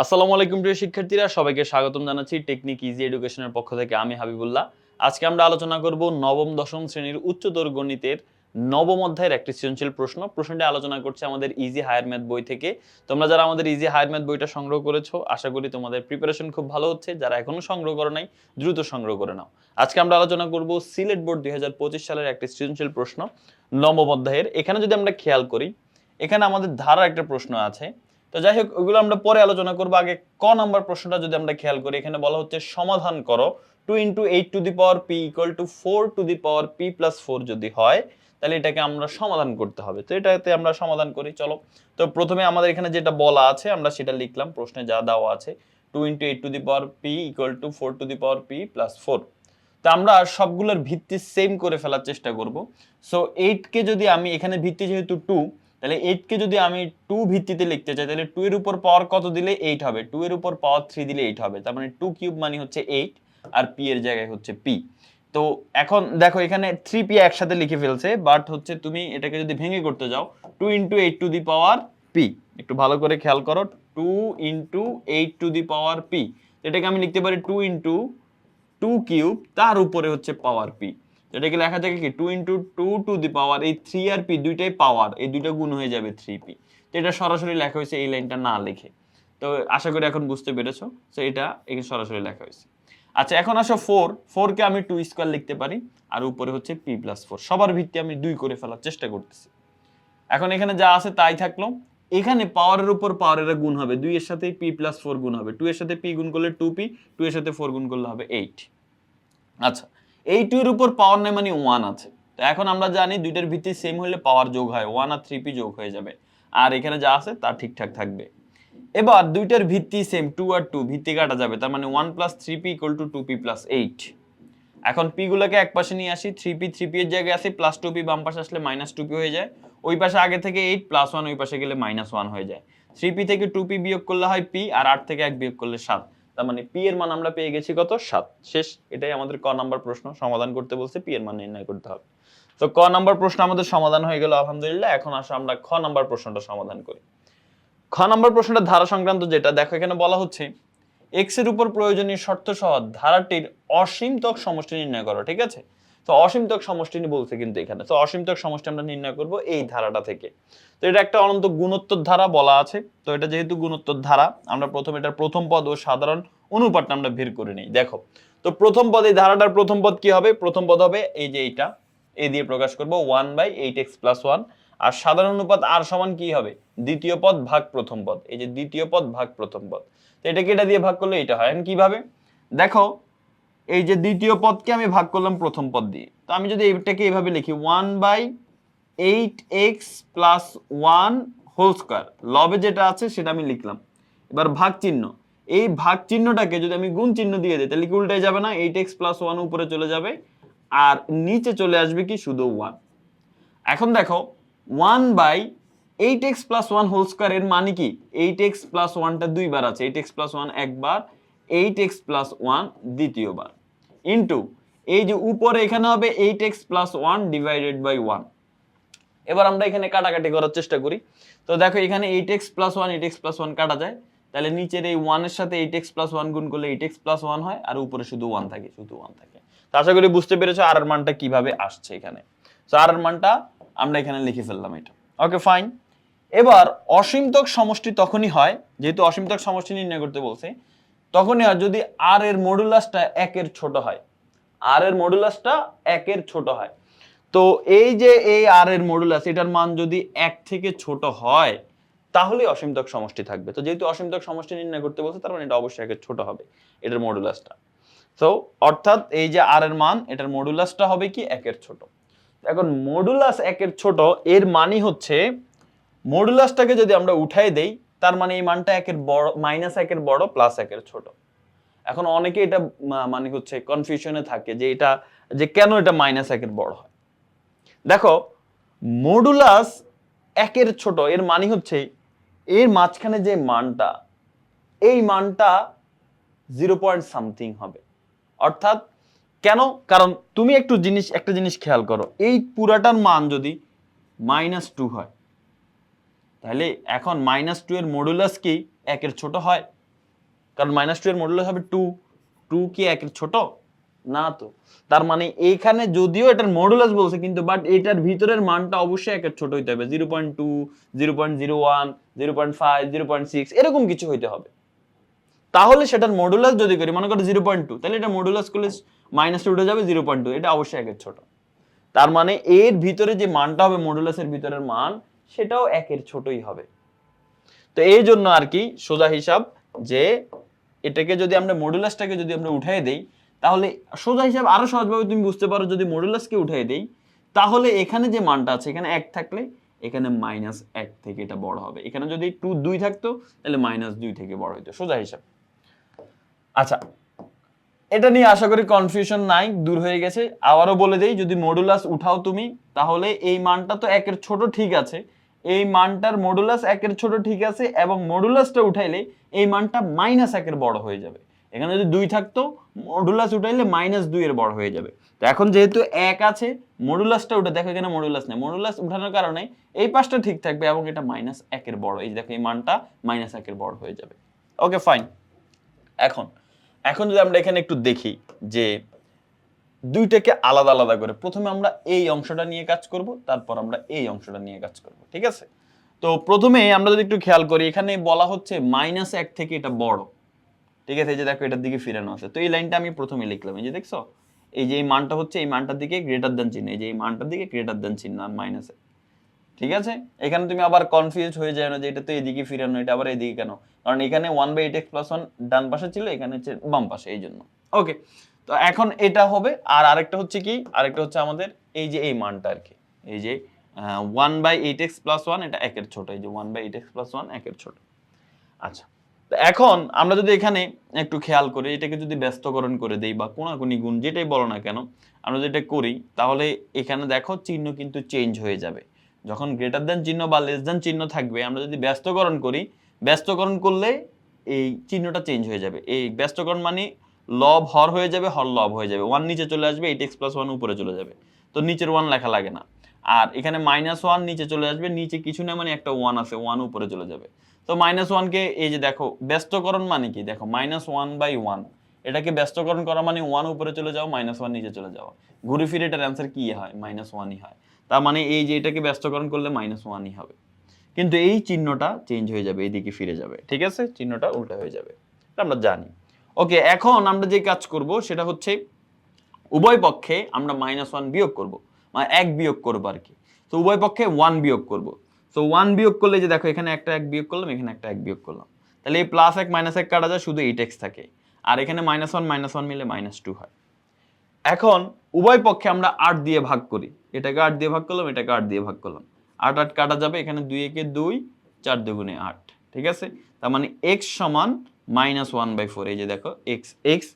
আসসালামু আলাইকুম, প্রিয় শিক্ষার্থীরা। সবাইকে স্বাগতম জানাচ্ছি টেকনিক ইজি এডুকেশনের পক্ষ থেকে। আমি হাবিবুল্লাহ। আজকে আমরা আলোচনা করব নবম, দশম শ্রেণির উচ্চতর গণিতের নবম অধ্যায়ের একটি সৃজনশীল প্রশ্ন। প্রশ্নটি আলোচনা করছে আমাদের ইজি হায়ার ম্যাথ বই থেকে। তোমরা যারা আমাদের ইজি হায়ার ম্যাথ বইটা সংগ্রহ করেছ, আশা করি তোমাদের প্রিপারেশন খুব ভালো হচ্ছে। যারা এখনও সংগ্রহ করো নাই, দ্রুত সংগ্রহ করে নাও। আজকে আমরা আলোচনা করব সিলেট বোর্ড দুই হাজার পঁচিশ সালের একটি সৃজনশীল প্রশ্ন, নবম অধ্যায়ের। এখানে যদি আমরা খেয়াল করি, এখানে আমাদের ধারার একটা প্রশ্ন আছে। তো যাই হোক, ওগুলো আমরা পরে আলোচনা করব। আগে ক নাম্বার প্রশ্নটা যদি আমরা খেয়াল করি, এখানে বলা হচ্ছে সমাধান করো। Two into eight to the power P equal to four to the power P plus four যদি হয়, তাহলে এটাকে আমরা সমাধান করতে হবে। তো এটাতে আমরা সমাধান করি, চলো। তো প্রথমে আমাদের এখানে যেটা বলা আছে, আমরা সেটা লিখলাম। প্রশ্নে যা দেওয়া আছে two into eight to the power P equal to four to the power P plus four তো আমরা সবগুলোর ভিত্তি সেম করে ফেলার চেষ্টা করব। সো এইটকে যদি আমি, এখানে ভিত্তি যেহেতু টু তাহলে এইটকে যদি আমি টু ভিত্তিতে লিখতে চাই, তাহলে টু এর উপর পাওয়ার কত দিলে এইট হবে? টু এর উপর পাওয়ার থ্রি দিলে এইট হবে। তার মানে টু কিউব মানে হচ্ছে এইট আর পি এর জায়গায় হচ্ছে পি তো এখন দেখো, এখানে থ্রি পি একসাথে লিখে ফেলছে বাট হচ্ছে তুমি এটাকে যদি ভেঙে করতে যাও two into eight to the power P একটু ভালো করে খেয়াল করো two into eight to the power P এটাকে আমি লিখতে পারি টু ইন্টু টু কিউব তার উপরে হচ্ছে পাওয়ার পি এটাকে লেখা থাকে কি? Two into two to the power এই থ্রি আর পি দুইটাই পাওয়ার এই দুইটা গুণ হয়ে যাবে থ্রি পি তো এটা সরাসরি লেখা হয়েছে এই লাইনটা না লিখে। তো আশা করি এখন বুঝতে পেরেছ? তো এটা এখানে সরাসরি লেখা হয়েছে। আচ্ছা এখন আসো ফোর ফোরকে আমি টু স্কোয়ার লিখতে পারি, আর উপরে হচ্ছে পি প্লাস ফোর সবার ভিত্তি আমি দুই করে ফেলার চেষ্টা করতেছি। এখন এখানে যা আছে তাই থাকল। এখানে পাওয়ারের উপর পাওয়ারের গুণ হবে। দুই এর সাথে পি প্লাস ফোর গুণ হবে। টু এর সাথে পি গুণ করলে টু পি টু এর সাথে ফোর গুণ করলে হবে এইট আচ্ছা এই টু এর উপর পাওয়ার নেই মানে ওয়ান আছে। তো এখন আমরা জানি দুইটার ভিত্তি সেম হলে পাওয়ার যোগ হয় ওয়ান আর থ্রি পি যোগ হয়ে যাবে। আর এখানে যা আছে তা ঠিকঠাক থাকবে। এবার দুইটার ভিত্তি সেম টু আর টু ভিত্তি কাটা যাবে। তার মানে one plus three P equal to two P plus eight এখন পি গুলোকে এক পাশে নিয়ে আসি থ্রি পি থ্রি পি এর জায়গায় আসি প্লাস টু পি বাম পাশে আসলে মাইনাস টু পি হয়ে যায়। ওই পাশে আগে থেকে এইট প্লাস ওয়ান ওই পাশে গেলে মাইনাস ওয়ান হয়ে যায়। থ্রি পি থেকে টু পি বিয়োগ করলে হয় পি আর আট থেকে এক বিয়োগ করলে সাত। তার মানে পি এর মান আমরা পেয়ে গেছি কত? সাত। শেষ। এটাই আমাদের ক নাম্বার প্রশ্ন। সমাধান করতে বলছে পি এর মান নির্ণয় করতে হবে। তো ক নাম্বার প্রশ্ন আমাদের সমাধান হয়ে গেল, আলহামদুলিল্লাহ। এখন আসো আমরা খ নাম্বার প্রশ্নটা সমাধান করি। খ নাম্বার প্রশ্নটা ধারা সংক্রান্ত যেটা, দেখো এখানে বলা হচ্ছে এক্সের উপর প্রয়োজনীয় শর্ত সহ ধারাটির অসীমতক সমষ্টি নির্ণয় করো, ঠিক আছে? তো অসীমতক সমষ্টি নিয়ে বলছে কিন্তু এখানে। তো অসীমতক সমষ্টি আমরা নির্ণয় করব এই ধারাটা থেকে। তো এটা একটা অনন্ত গুণোত্তর ধারা বলা আছে। তো এটা যেহেতু গুণোত্তর ধারা, আমরা প্রথম এটার প্রথম পদ ও সাধারণ অনুপাতটা আমরা বের করে নিই। দেখো, তো প্রথম পদ, এই ধারাটার প্রথম পদ কি হবে? প্রথম পদ হবে এই যে এইটা। এই দিয়ে প্রকাশ করব one by eight X plus one. আর সাধারণ অনুপাত আর সমান কি হবে? দ্বিতীয় পদ ভাগ প্রথম পদ। এই যে দ্বিতীয় পদ ভাগ প্রথম পদ। তো এটাকে এটা দিয়ে ভাগ করলে এটা হয়? কীভাবে? দেখো এই যে দ্বিতীয় পদকে আমি ভাগ করলাম প্রথম পদ দিয়ে। তো আমি যদি এটাকে এইভাবে লিখি one by eight X plus one whole square লবে যেটা আছে সেটা আমি লিখলাম। এবার ভাগ চিহ্ন। এই ভাগ চিহ্নটাকে যদি আমি গুণ চিহ্ন দিয়ে দিই, তাহলে কি উল্টে যাবে না? এইট এক্স প্লাস ওয়ান উপরে চলে যাবে। আর নিচে চলে আসবে কি? শুধু ওয়ান এখন দেখো one by eight X plus one whole square এর মানে কি? এইট এক্স প্লাস ওয়ানটা দুইবার আছে। এইট এক্স প্লাস ওয়ান একবার এইট এক্স প্লাস ওয়ান দ্বিতীয়বার। ইন্টু এই যে উপরে এখানে হবে eight X plus one divided by one এবার আমরা এখানে কাটাকাটি করার চেষ্টা করি। তো দেখো এখানে eight X plus one eight X plus one কাটা যায়। তাহলে নিচের এই ওয়ানের সাথে এইট এক্স প্লাস ওয়ান গুণ করলে এইট এক্স প্লাস ওয়ান হয়, আর উপরে শুধু ওয়ান থাকে, শুধু ওয়ান থাকে। তো আশা করি বুঝতে পেরেছ আর মানটা কীভাবে আসছে এখানে। তো আর মানটা আমরা এখানে লিখে ফেললাম এটা। ওকে ফাইন এবার অসীমতক সমষ্টি তখনই হয়, যেহেতু অসীমতক সমষ্টি নির্ণয় করতে বলছে তখনই হয় যদি আর এর মডুলাসটা একের ছোট হয় আর এর মডুলাসটা একের ছোট হয়। তো এই যে এই আর এর মডুলাস এটার মান যদি এক থেকে ছোট হয় তাহলে অসীমতক সমষ্টি থাকবে। তো যেহেতু অসীমতক সমষ্টি নির্ণয় করতে বলছে, তার মানে এটা অবশ্যই একের ছোট হবে, এটার মডুলাসটা তো অর্থাৎ এই যে আর এর মান, এটার মডুলাসটা হবে কি? একের ছোট। এখন মডুলাস একের ছোট, এর মানই হচ্ছে মডুলাসটাকে যদি আমরা উঠাই দেই তার মানে এই মানটা একের বড় মাইনাস একের বড় প্লাস একের ছোট। এখন অনেকে এটা মানে হচ্ছে কনফিউশনে থাকে যে এটা, যে কেন এটা মাইনাস একের বড় হয়? দেখো মডুলাস একের ছোট, এর মানে হচ্ছে এর মাঝখানে যে মানটা, এই মানটা জিরো পয়েন্ট সামথিং হবে। অর্থাৎ কেন? কারণ তুমি একটু জিনিস, একটা জিনিস খেয়াল করো, এই পুরাটার মান যদি মাইনাস টু হয় তাহলে এখন মাইনাস টু এর মডুলাস কি একের ছোট হয়? কারণ মাইনাস টু এর মডুলাস হবে টু টু কি একের ছোট? না তো। তার মানে এইখানে যদিও এটার মডুলাস বলছে, কিন্তু বাট এটার ভিতরের মানটা অবশ্যই একের ছোট হইতে হবে। Zero point two zero point zero one zero point five zero point six এরকম কিছু হইতে হবে। তাহলে সেটার মডুলাস যদি করি, মনে করো জিরো পয়েন্ট টু তাহলে এটা মডুলাস করলে মাইনাস উঠে যাবে জিরো পয়েন্ট টু এটা অবশ্যই একের ছোট। তার মানে এর ভিতরে যে মানটা হবে মডুলাসের ভিতরের মান সেটাও একের ছোটই হবে। তো এই জন্য আর কি সোজা হিসাব যে এটাকে যদি আমরা মডুলাসটাকে যদি আমরা উঠাই দেই, তাহলে সোজা হিসাব আরও সহজভাবে তুমি বুঝতে পারো যদি মডুলাসকে উঠাই দেই, তাহলে এখানে যে মানটা আছে, এখানে এক থাকলে এখানে মাইনাস এক থেকে এটা বড় হবে। এখানে যদি টু দুই থাকতো, তাহলে মাইনাস দুই থেকে বড় হইতো। সোজা হিসাব। আচ্ছা এটা নিয়ে আশা করি কনফিউশন নাই, দূর হয়ে গেছে। আবারও বলে দেই, যদি মডুলাস উঠাও তুমি, তাহলে এই মানটা তো একের ছোট ঠিক আছে। এই মানটার মডুলাস একের ছোট ঠিক আছে এবং মডুলাসটা উঠাইলে এই মানটা মাইনাস একের বড় হয়ে যাবে। এখানে যদি দুই থাকতো মডুলাস উঠাইলে মাইনাস দুই এর বড় হয়ে যাবে। তো এখন যেহেতু এক আছে মডুলাসটা উঠে, দেখো এখানে মডুলাস নেই। মডুলাস উঠানোর কারণে এই পাশটা ঠিক থাকবে এবং এটা মাইনাস একের বড়। এই দেখো, এই মানটা মাইনাস একের বড় হয়ে যাবে। ওকে ফাইন এখন এখন যদি আমরা এখানে একটু দেখি যে দুইটাকে আলাদা আলাদা করে। প্রথমে আমরা এই অংশটা নিয়ে কাজ করব, তারপর আমরা এই অংশটা নিয়ে কাজ করব, ঠিক আছে? তো প্রথমে আমরা যদি একটু খেয়াল করি, এখানে বলা হচ্ছে মাইনাস এক থেকে এটা বড়। ঠিক আছে? এই যে দেখো, এটার দিকে ফিরানো আছে। তো এই লাইনটা আমি প্রথমে লিখলাম। এই যে দেখছ? এই যে এই মানটা হচ্ছে, এই মানটার দিকে গ্রেটার দেন চিহ্ন। এই যে এই মানটার দিকে গ্রেটার দেন চিহ্ন, আর মাইনাস ঠিক আছে? এখানে তুমি আবার কনফিউজ হয়ে যায় না যে এটা তো এদিকে ফিরানো, এটা আবার এদিকে কেন? কারণ এখানে one by eight X plus one ডান পাশে ছিল, এখানে হচ্ছে বাম পাশে, এই জন্য। ওকে তো এখন এটা হবে, আর আরেকটা হচ্ছে কি, আরেকটা হচ্ছে আমাদের এই যে এই মানটা আর কি। এই যে one by eight X plus one এটা একের ছোট, এই যে one by eight X plus one একের ছোট। আচ্ছা তো এখন আমরা যদি এখানে একটু খেয়াল করি, এটাকে যদি ব্যস্তকরণ করে দেই বা কোনাকুনি গুণ যেটাই বলো না কেন, আমরা যদি এটা করি, তাহলে এখানে দেখো চিহ্ন কিন্তু চেঞ্জ হয়ে যাবে। যখন গ্রেটার দেন চিহ্ন বা লেস দেন চিহ্ন থাকবে, আমরা যদি ব্যস্তকরণ করি, ব্যস্তকরণ করলে এই চিহ্নটা চেঞ্জ হয়ে যাবে। এই ব্যস্তকরণ মানে লব হর হয়ে যাবে, হর লব হয়ে যাবে। ওয়ান নিচে চলে আসবে এইট এক্স প্লাস ওয়ান উপরে চলে যাবে। তো নিচের ওয়ান লেখা লাগে না। আর এখানে মাইনাস ওয়ান নিচে চলে আসবে, নিচে কিছু না মানে একটা ওয়ান আছে ওয়ান উপরে চলে যাবে। তো মাইনাস ওয়ানকে এই যে দেখো, ব্যস্তকরণ মানে কি? দেখো মাইনাস ওয়ান বাই ওয়ান এটাকে ব্যস্তকরণ করা মানে ওয়ান উপরে চলে যাও মাইনাস ওয়ান নিচে চলে যাওয়া ঘুরে ফিরে এটার অ্যান্সার কি হয়? মাইনাস ওয়ানই হয়। তার মানে এই যে এটাকে ব্যস্তকরণ করলে মাইনাস ওয়ানই হবে। কিন্তু এই চিহ্নটা চেঞ্জ হয়ে যাবে এইদিকে ফিরে যাবে। ঠিক আছে? চিহ্নটা উল্টা হয়ে যাবে। এটা আমরা জানি। ওকে এখন আমরা যে কাজ করব, সেটা হচ্ছে উভয় পক্ষে আমরা মাইনাস ওয়ান বিয়োগ করব। মানে এক বিয়োগ করব আর কি। তো উভয় পক্ষে ওয়ান বিয়োগ করব। তো ওয়ান বিয়োগ করলে যে দেখো, এখানে একটা এক বিয়োগ করলাম, এখানে একটা এক বিয়োগ করলাম। তাহলে এই প্লাস এক মাইনাস এক কাটা যায়, শুধু এইট এক্স থাকে। আর এখানে মাইনাস ওয়ান মাইনাস ওয়ান মিলে মাইনাস টু হয়। এখন উভয় পক্ষে আমরা আট দিয়ে ভাগ করি। এটাকে আট দিয়ে ভাগ করলাম, এটাকে আট দিয়ে ভাগ করলাম। আট আট কাটা যাবে, এখানে দুই, একে দুই, চার দুগুণে আট। ঠিক আছে? তার মানে এক্স সমান মাইনাস ওয়ান বাই ফোর এই যে দেখো X X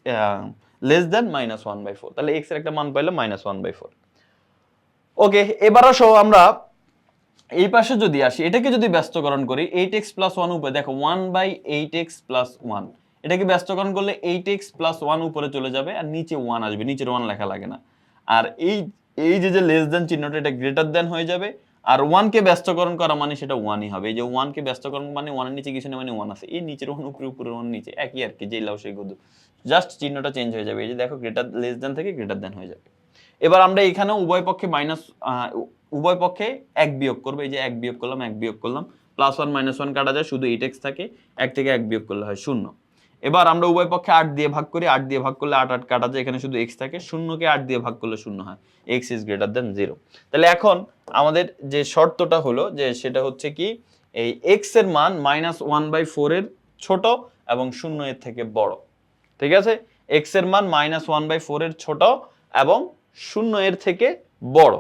less than minus one by four তাহলে এক্সের একটা মান পাইলাম minus one by four okay এবার আসো আমরা এই পাশে যদি আসি, এটাকে যদি ব্যস্তকরণ করি এইট এক্স প্লাস ওয়ান উপরে, দেখো one by eight X plus one এটাকে ব্যস্তকরণ করলে এইট এক্স প্লাস ওয়ান উপরে চলে যাবে আর নিচে ওয়ান আসবে, নিচের ওয়ান লেখা লাগে না। আর এই এই যে যে লেস দেন চিহ্নটা, এটা গ্রেটার দেন হয়ে যাবে আর ওয়ানকে ব্যস্তকরণ করা মানে সেটা ওয়ানই হবে। যে ওয়ানকে ব্যস্তকরণ মানে ওয়ানের নিচে কিছু না মানে ওয়ান আছে। এই নিচের ওয়ান উপরে উপরে ওয়ান নিচে একই আর কি, যেই লাউ সেই গদু। জাস্ট চিহ্নটা চেঞ্জ হয়ে যাবে। এই যে দেখো গ্রেটার লেস দেন থেকে গ্রেটার দেন হয়ে যাবে। এবার আমরা এখানে উভয় পক্ষে মাইনাস উভয় পক্ষে এক বিয়োগ করব। এই যে এক বিয়োগ করলাম, এক বিয়োগ করলাম। প্লাস ওয়ান মাইনাস ওয়ান কাটা যায়, শুধু এইট এক্স থাকে, এক থেকে এক বিয়োগ করলে হয় শূন্য। এবার আমরা উভয় পক্ষে আট দিয়ে ভাগ করি, আট দিয়ে ভাগ করলে আট আট কাটা যায়, এখানে শুধু এক্স থাকে, শূন্যকে আট দিয়ে ভাগ করলে শূন্য হয় X is greater than zero তাহলে এখন আমাদের যে শর্তটা হলো যে সেটা হচ্ছে কি, এই এক্সের মান মাইনাস ওয়ান বাই ফোর এর ছোট এবং শূন্য এর থেকে বড়। ঠিক আছে? এক্সের মান মাইনাস ওয়ান বাই ফোর এর ছোট এবং শূন্য এর থেকে বড়।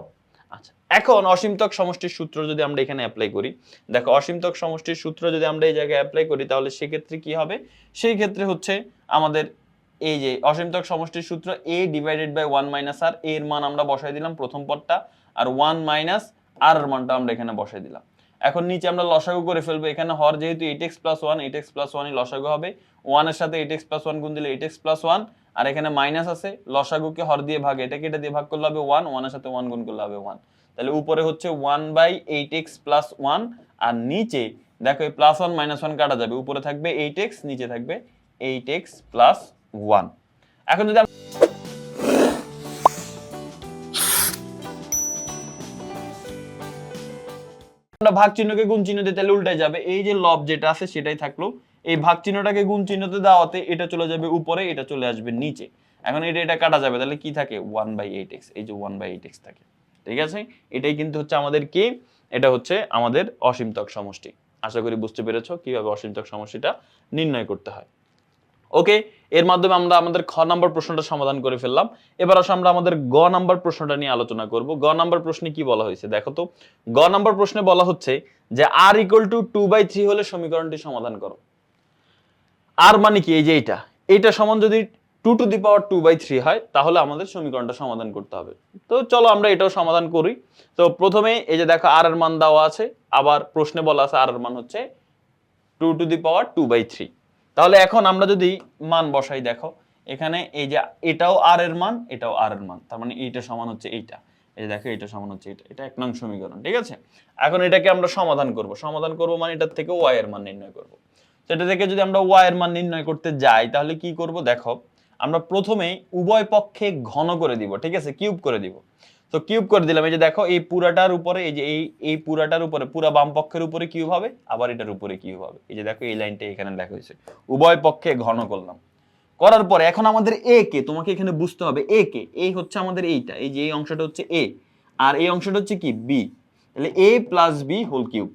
এখন অসীমতক সমষ্টির সূত্র যদি আমরা এখানে অ্যাপ্লাই করি, দেখো অসীমতক সমষ্টির সূত্র যদি আমরা এই জায়গায় অ্যাপ্লাই করি, তাহলে সেক্ষেত্রে কি হবে? সেই ক্ষেত্রে হচ্ছে আমাদের এই যে অসীমতক সমষ্টির সূত্র A divided by one minus R এর মান আমরা বসাই দিলাম প্রথম পদটা, আর ওয়ান মাইনাস আর মানটা আমরা এখানে বসাই দিলাম। এখন নিচে আমরা লসাগু করে ফেলব। এখানে হর যেহেতু eight X plus one eight X plus ওয়ানই লসাগু হবে। ওয়ানের সাথে এইট এক্স প্লাস ওয়ান গুণ দিলে এইট এক্স প্লাস ওয়ান আর এখানে মাইনাস আছে, লসাগুকে হর দিয়ে ভাগ, এটাকে এটা দিয়ে ভাগ করলে হবে ওয়ান ওয়ানের সাথে ওয়ান গুণ করলে হবে ওয়ান তাহলে উপরে হচ্ছে one by eight X plus one আর নিচে দেখো এই প্লাস ওয়ান মাইনাস ওয়ান কাটা যাবে। উপরে থাকবে এইট এক্স নিচে থাকবে এইট এক্স প্লাস ওয়ান এখন যদি আমরা- ভাগ চিহ্নকে গুণ চিহ্ন দিতে তাহলে উল্টায় যাবে। এই যে লব যেটা আছে সেটাই থাকল। এই ভাগ চিহ্নটাকে গুণ চিহ্নতে দেওয়াতে এটা চলে যাবে উপরে, এটা চলে আসবে নিচে। এখন এটা এটা কাটা যাবে, তাহলে কি থাকে? ওয়ান বাই এইট এক্স এই যে ওয়ান বাই এইট এক্স থাকে। ঠিক আছে? এটাই কিন্তু হচ্ছে আমাদের কি? এটা হচ্ছে আমাদের অসীমতক সমষ্টি। আশা করি বুঝতে পেরেছ কীভাবে অসীমতক সমষ্টিটা নির্ণয় করতে হয়। ওকে? এর মাধ্যমে আমরা আমাদের খ নাম্বার প্রশ্নটা সমাধান করে ফেললাম। এবার আসলে আমরা আমাদের গ নাম্বার প্রশ্নটা নিয়ে আলোচনা করব। গ নাম্বার প্রশ্নে কি বলা হয়েছে? দেখো তো, গ নাম্বার প্রশ্নে বলা হচ্ছে যে R equal to two by three হলে সমীকরণটি সমাধান করো। আর মানে কি? এই যে এইটা। এইটা সমান যদি two to the power two by three হয়, তাহলে আমাদের সমীকরণটা সমাধান করতে হবে। তো চলো আমরা এটাও সমাধান করি। তো প্রথমে এই যে দেখো আর এর মান দেওয়া আছে। আবার প্রশ্নে বলা আছে আর এর মান হচ্ছে two to the power two by three তাহলে এখন আমরা যদি মান বসাই, দেখো, এখানে এই যে এটাও আর এর মান, এটাও আর এর মান, তার মানে এইটা সমান হচ্ছে এইটা। এই যে দেখো এটা সমান হচ্ছে এটা এটা এক নং সমীকরণ, ঠিক আছে? এখন এটাকে আমরা সমাধান করব সমাধান করব মানে এটার থেকে ওয়াই এর মান নির্ণয় করব। সেটা থেকে যদি আমরা ওয়াই এর মান নির্ণয় করতে যাই, তাহলে কি করব, দেখো, আমরা প্রথমেই উভয় পক্ষে ঘন করে দিব, ঠিক আছে? কিউব করে দিব। তো কিউব করে দিলাম। এই যে দেখো, এই পুরাটার উপরে, এই যে এই এই পুরাটার উপরে, পুরা বাম পক্ষের উপরে কিউব হবে, আবার এটার উপরে কিউব হবে। এই যে দেখো, এই লাইনটা এখানে লেখা হয়েছে। উভয় পক্ষে ঘন করলাম। করার পরে এখন আমাদের এ কে, তোমাকে এখানে বুঝতে হবে এ কে এই হচ্ছে আমাদের এইটা, এই যে এই অংশটা হচ্ছে এ আর এই অংশটা হচ্ছে কি? বি তাহলে A plus B whole cube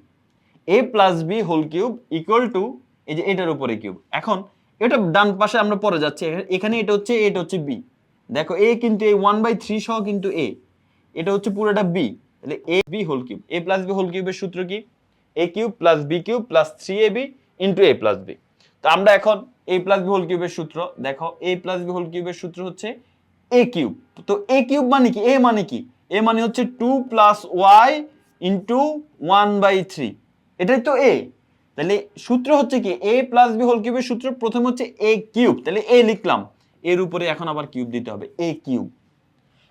A plus B whole cube equal to এই যে এটার উপরে কিউব এখন, এটা ডান পাশে আমরা পরে যাচ্ছি, এখানে- এটা হচ্ছে এটা হচ্ছে বি দেখো এ কিন্তু এই ওয়ান বাই থ্রি সহ কিন্তু এ এটা হচ্ছে পুরোটা বি তাহলে A B whole cube A plus B whole কিউবের সূত্র কি? A cube plus B cube plus three A B into A plus B তো আমরা এখন এ প্লাস বি হোল কিউবের সূত্র, দেখো এ প্লাস বি হোল কিউবের সূত্র হচ্ছে এ কিউব তো এ কিউব মানে কি? এ মানে কি? এ মানে হচ্ছে two plus Y into one by three এটাই তো এ তাহলে সূত্র হচ্ছে কি? এ প্লাস বি হোল কিউবের সূত্র প্রথম হচ্ছে এ কিউব তাহলে এ লিখলাম। এর উপরে এখন আবার কিউব দিতে হবে। এ কিউব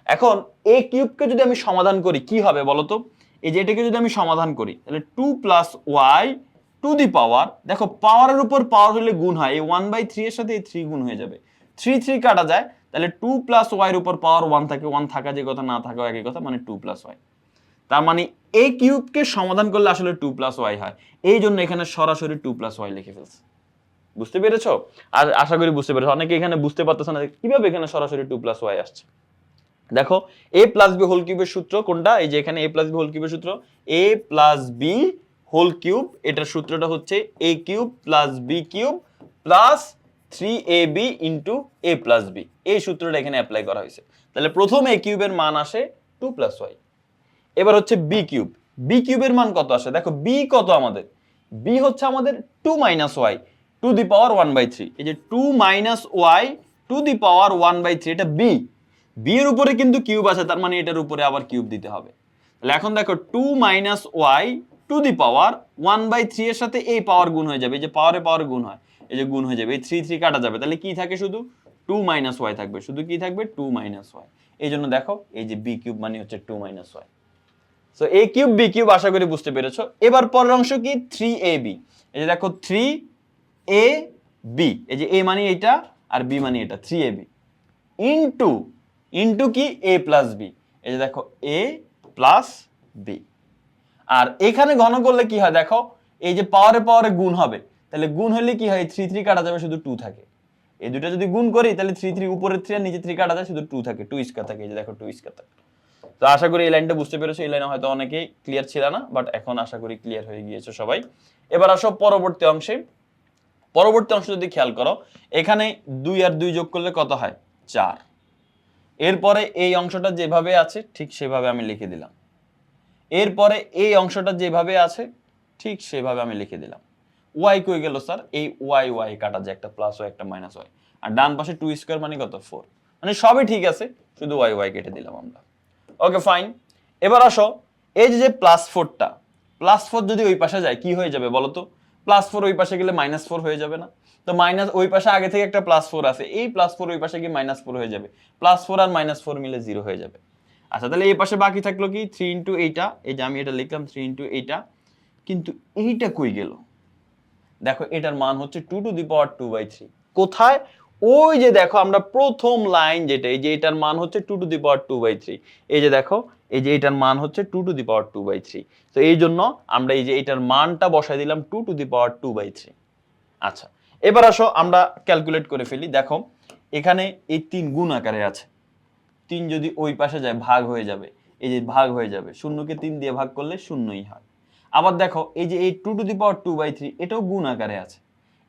এখন এ কিউবকে যদি আমি সমাধান করি, কি হবে বলতো? এই যে এটাকে যদি আমি সমাধান করি, তাহলে two plus Y to the power দেখো পাওয়ারের উপর পাওয়ার হলে গুণ হয়, এই ওয়ান বাই থ্রি এর সাথে এই থ্রি গুণ হয়ে যাবে। থ্রি থ্রি কাটা যায়, তাহলে টু প্লাস ওয়াইয়ের উপর পাওয়ার ওয়ান থাকে ওয়ান থাকা যে কথা, না থাকা একই কথা মানে টু প্লাস ওয়াই তার মানে এই কিউবকে সমাধান করলে আসলে টু প্লাস ওয়াই হয়। এই জন্য এখানে সরাসরি টু প্লাস ওয়াই লিখে ফেলছে। বুঝতে পেরেছ? আর আশা করি বুঝতে পেরেছ। অনেকে এখানে বুঝতে পারতেছে না কীভাবে এখানে সরাসরি টু প্লাস ওয়াই আসছে। দেখো এ প্লাস বি হোল কিউবের সূত্র কোনটা? এই যে এখানে এ প্লাস বি হোল কিউবের সূত্র। A plus B whole cube এটার সূত্রটা হচ্ছে A cube plus B cube plus three A B into A plus B এই সূত্রটা এখানে অ্যাপ্লাই করা হয়েছে। তাহলে প্রথম এ কিউবের মান আসে টু প্লাস ওয়াই এবার হচ্ছে বি কিউব বি কিউবের মান কত আসে? দেখো বি কত আমাদের? বি হচ্ছে আমাদের two minus Y to the power one by three এই যে two minus Y to the power one by three এটা বি বি এর উপরে কিন্তু কিউব আছে, তার মানে এটার উপরে আবার কিউব দিতে হবে। তাহলে এখন দেখো two minus Y to the power one by three এর সাথে এই পাওয়ার গুণ হয়ে যাবে, এই যে পাওয়ারে পাওয়ারে গুণ হয়, এই যে গুণ হয়ে যাবে, এই থ্রি থ্রি কাটা যাবে। তাহলে কি থাকে শুধু? টু মাইনাস ওয়াই থাকবে। শুধু কি থাকবে? টু মাইনাস ওয়াই এই জন্য দেখো, এই যে বি কিউব মানে হচ্ছে two minus Y so A cube B cube, আশা করি বুঝতে পেরেছ। এবার পরের অংশ কি? থ্রি এ বি এই যে দেখো থ্রি এ বি এই যে এ মানে এটা, আর বি মানে এটা three A B into into কি? এ প্লাস বি এই যে দেখো এ প্লাস বি আর এখানে ঘন করলে কি হয়? দেখো, এই যে পাওয়ারে পাওয়ারে গুণ হবে। তাহলে গুণ হলে কি হয়? থ্রি থ্রি কাটা যাবে শুধু টু থাকে। এই দুটো যদি গুণ করি, তাহলে থ্রি থ্রি উপরে থ্রি আর নিচে থ্রি কাটা যায় শুধু টু থাকে। টু স্কোয়ার থাকে। এই যে দেখো টু স্কোয়ার থাকে। তো আশা করি এই লাইনটা বুঝতে পেরেছ। এই লাইনে হয়তো অনেকেই ক্লিয়ার ছিল না বাট এখন আশা করি ক্লিয়ার হয়ে গিয়েছে সবাই। এবার আসো পরবর্তী অংশে। পরবর্তী অংশ যদি খেয়াল করো, এখানে দুই আর দুই যোগ করলে কত হয়? চার। এরপরে এই অংশটা যেভাবে আছে, ঠিক সেভাবে আমি লিখে দিলাম। এরপরে এই অংশটা যেভাবে আছে, ঠিক সেভাবে আমি লিখে দিলাম। ওয়াই কই গেল, স্যার? এই ওয়াই ওয়াই কাটা যায়, একটা প্লাস ওয়াই একটা মাইনাস ওয়াই আর ডান পাশে টু স্কোয়ার মানে কত? ফোর মানে সবই ঠিক আছে, শুধু ওয়াই ওয়াই কেটে দিলাম আমরা। ওকে ফাইন এবার আসো, এই যে যে প্লাস ফোরটা প্লাস ফোর যদি ওই পাশে যায়, কি হয়ে যাবে বলো তো? প্লাস ফোর ওই পাশে গেলে মাইনাস ফোর হয়ে যাবে না। তো মাইনাস ওই পাশে আগে থেকে একটা প্লাস ফোর আছে। এই প্লাস ফোর ওই পাশে গিয়ে মাইনাস ফোর হয়ে যাবে। প্লাস ফোর আর মাইনাস ফোর মিলে জিরো হয়ে যাবে। আচ্ছা তাহলে এই পাশে বাকি থাকল কি? থ্রি ইন্টু এইটা এই যে আমি এটা লিখলাম থ্রি ইন্টু এইটা কিন্তু এইটা কই গেল? দেখো, এটার মান হচ্ছে two to the power two by three কোথায়? ওই যে দেখো, আমরা প্রথম লাইন যেটা, এই যে এটার মান হচ্ছে two to the power two by three এই যে দেখো, এই যে এটার মান হচ্ছে two to the power two by three তো এই জন্য আমরা এই যে এটার মানটা বসাই দিলাম two to the power two by three আচ্ছা এবার আসো, আমরা ক্যালকুলেট করে ফেলি। দেখো, এখানে এই তিন গুণ আকারে আছে। তিন যদি ওই পাশে যায়, ভাগ হয়ে যাবে। এই যে ভাগ হয়ে যাবে, শূন্যকে তিন দিয়ে ভাগ করলে শূন্যই হয়। আবার দেখো, এই যে এই two to the power two by three এটাও গুণ আকারে আছে।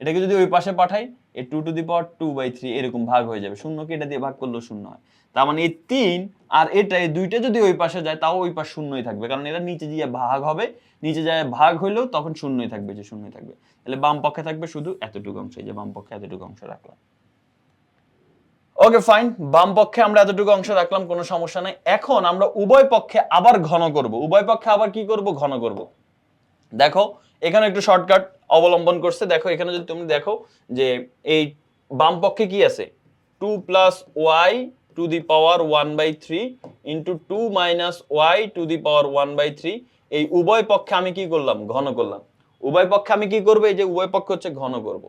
এটাকে যদি ওই পাশে পাঠাই এই two to the power two by three এরকম ভাগ হয়ে যাবে। শূন্যকে এটা দিয়ে ভাগ করলেও শূন্য হয়। তার মানে এই তিন আর এটা, এই দুইটা যদি ওই পাশে যায়, তাও ওই পাশ শূন্যই থাকবে। কারণ এরা নিচে গিয়ে ভাগ হবে। নিচে যায় ভাগ হইলেও তখন শূন্যই থাকবে যে শূন্যই থাকবে। তাহলে বাম পক্ষে থাকবে শুধু এতটুকু অংশ। এই যে বাম পক্ষে এতটুকু অংশ রাখলাম। ওকে ফাইন বাম পক্ষে আমরা এতটুকু অংশ রাখলাম, কোনো সমস্যা নাই। এখন আমরা উভয় পক্ষে আবার ঘন করব। উভয় পক্ষে আবার কি করব? ঘন করব। দেখো, এখানে একটু শর্টকাট অবলম্বন করছে। দেখো, এখানে যদি তুমি দেখো যে এই বাম পক্ষে কি আছে? Two plus Y to the power one by three into two minus Y to the power one by three. এই উভয় পক্ষে আমি কি করলাম? ঘন করলাম। উভয় পক্ষে আমি কি করব? এই যে উভয় পক্ষ হচ্ছে ঘন করব।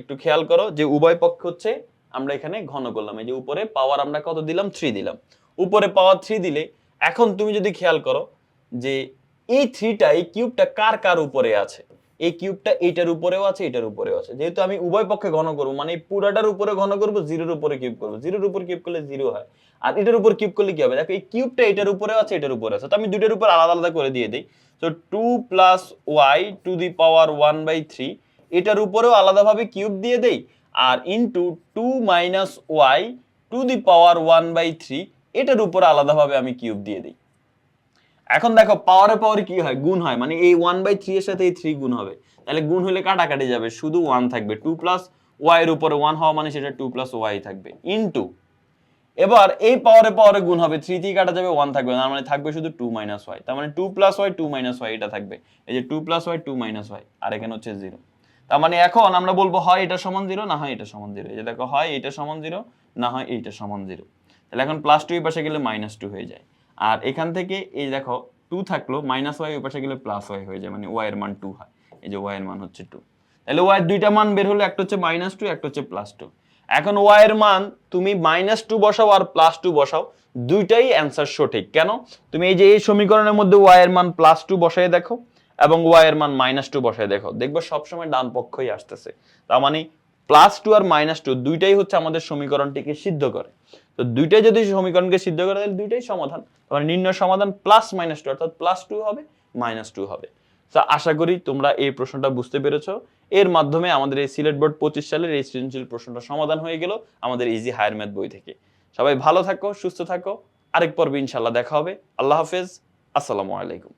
একটু খেয়াল করো যে উভয় পক্ষ হচ্ছে আমরা এখানে ঘন করলাম। এই যে উপরে পাওয়ার আমরা কত দিলাম? থ্রি দিলাম। উপরে পাওয়ার থ্রি দিলে এখন তুমি যদি খেয়াল করো যে এই থ্রিটা, এই কিউবটা কার কার উপরে আছে? এই কিউবটা এইটার উপরেও আছে এটার উপরেও আছে। যেহেতু আমি উভয় পক্ষে ঘন করব মানে পুরাটার উপরে ঘন করব, জিরোর উপরে কিউব করব। জিরোর উপর কিউব করলে জিরো হয়। আর এটার উপর কিউব করলে কি হবে? দেখো, এই কিউবটা এটার উপরেও আছে এটার উপরে আছে। তো আমি দুইটার উপর আলাদা আলাদা করে দিয়ে দিই। তো two plus Y to the power one by three এটার উপরেও আলাদাভাবে কিউব দিয়ে দেই। আর into two minus Y to the power one by three এটার উপর আলাদাভাবে আমি কিউব দিয়ে দিই। এখন দেখো পাওয়ারে পাওয়ারে কি হয়? গুণ হয় মানে এই ওয়ান বাই থ্রি এর সাথে এই থ্রি গুণ হবে। তাহলে গুণ হলে কাটাকাটি যাবে, শুধু ওয়ান থাকবে। টু প্লাস ওয়াই এর উপরে ওয়ান হওয়া মানে সেটা টু প্লাস ওয়াই থাকবে। ইনটু এবার এই পাওয়ারে পাওয়ারে গুণ হবে থ্রি থেকে কাটা যাবে ওয়ান থাকবে। তার মানে থাকবে শুধু টু মাইনাস ওয়াই তার মানে two plus Y two minus Y এটা থাকবে। এই যে two plus Y two minus Y আর এখানে হচ্ছে জিরো তার মানে এখন আমরা বলব, হয় এটা সমান জিরো না হয় এটা সমান জিরো এই যে দেখো, হয় এটা সমান জিরো না হয় এইটা সমান জিরো তাহলে এখন প্লাস টু এই পাশে গেলে মাইনাস টু হয়ে যায়। আর এখান থেকে, এই দেখো টু থাকল মাইনাস ওয়াই ওই পাশে গেলে প্লাস ওয়াই হয়ে যায় মানে ওয়াই এর মান টু হয়। এই যে ওয়াই এর মান হচ্ছে টু তাহলে ওয়াই দুইটা মান বের হলো একটা হচ্ছে মাইনাস টু একটা হচ্ছে প্লাস টু এখন ওয়াই এর মান তুমি মাইনাস টু বসাও আর প্লাস টু বসাও, দুইটাই অ্যান্সার সঠিক। কেন? তুমি এই যে এই সমীকরণের মধ্যে ওয়াই এর মান প্লাস টু বসাই দেখো এবং ওয়াই এর মান মাইনাস টু বসায় দেখো। দেখবে সবসময় ডান পক্ষই আসতেছে। তার মানে প্লাস টু আর মাইনাস টু দুইটাই হচ্ছে আমাদের সমীকরণটিকে সিদ্ধ করে। তো দুইটাই যদি সমীকরণকে সিদ্ধ করে, তাহলে দুইটাই সমাধান। তাহলে নির্ণয় সমাধান প্লাস মাইনাস টু, অর্থাৎ প্লাস টু হবে, মাইনাস টু হবে। তো আশা করি তোমরা এই প্রশ্নটা বুঝতে পেরেছ। এর মাধ্যমে আমাদের এই সিলেট বোর্ড পঁচিশ সালের এই সৃজনশীল প্রশ্নটা সমাধান হয়ে গেল আমাদের ইজি হায়ার ম্যাথ বই থেকে। সবাই ভালো থাকো, সুস্থ থাকো। আরেক পর্বে ইনশাল্লাহ দেখা হবে। আল্লাহ হাফেজ। আসসালামু আলাইকুম।